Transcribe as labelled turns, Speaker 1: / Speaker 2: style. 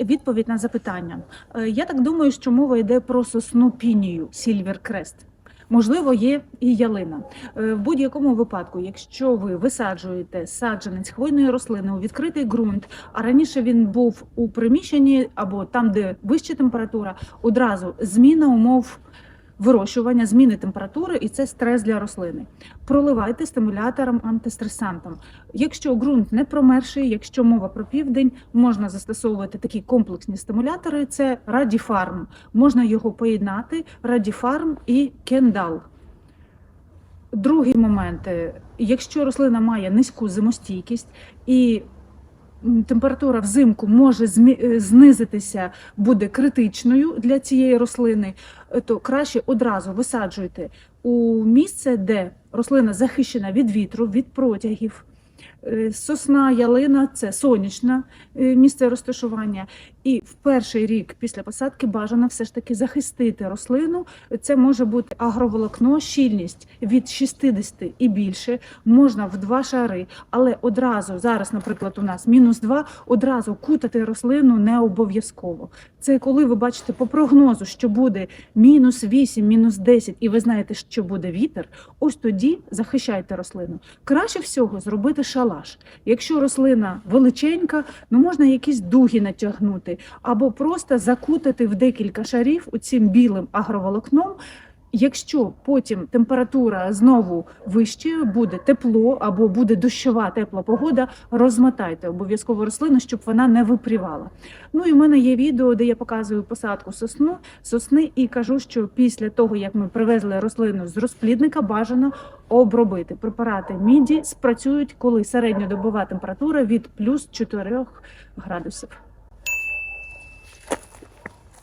Speaker 1: відповідь на запитання. Е, Я так думаю, що мова йде про сосну пінію Сільвер Крест. Можливо, є і ялина. Е, В будь-якому випадку, якщо ви висаджуєте саджанець хвойної рослини у відкритий ґрунт, а раніше він був у приміщенні або там, де вища температура, одразу зміна умов вирощування, зміни температури, і це стрес для рослини. Проливайте стимулятором антистресантом. Якщо ґрунт не промерший, якщо мова про південь, можна застосовувати такі комплексні стимулятори. Це Радіфарм. Можна його поєднати Радіфарм і Кендал. Другий момент, якщо рослина має низьку зимостійкість і температура взимку може е, знизитися, буде критичною для цієї рослини, е, то краще одразу висаджуйте у місце, де рослина захищена від вітру, від протягів. Е, Сосна, ялина це сонячне місце розташування. І в перший рік після посадки бажано все ж таки захистити рослину. Це може бути агроволокно, щільність від 60 і більше, можна в два шари, але одразу зараз, наприклад, у нас мінус 2, одразу кутати рослину не обов'язково. Це коли ви бачите по прогнозу, що буде мінус 8, мінус 10, і ви знаєте, що буде вітер. Ось тоді захищайте рослину. Краще всього зробити шалаш. Якщо рослина величенька, ну можна якісь дуги натягнути, або просто закутати в декілька шарів цим білим агроволокном. Якщо потім температура знову вище, буде тепло або буде дощова тепла погода, розмотайте обов'язково рослину, щоб вона не випрівала. Ну і в мене є відео, де я показую посадку сосну, сосни і кажу, що після того, як ми привезли рослину з розплідника, бажано обробити. Препарати міді спрацюють, коли середньодобова температура від плюс 4 градусів.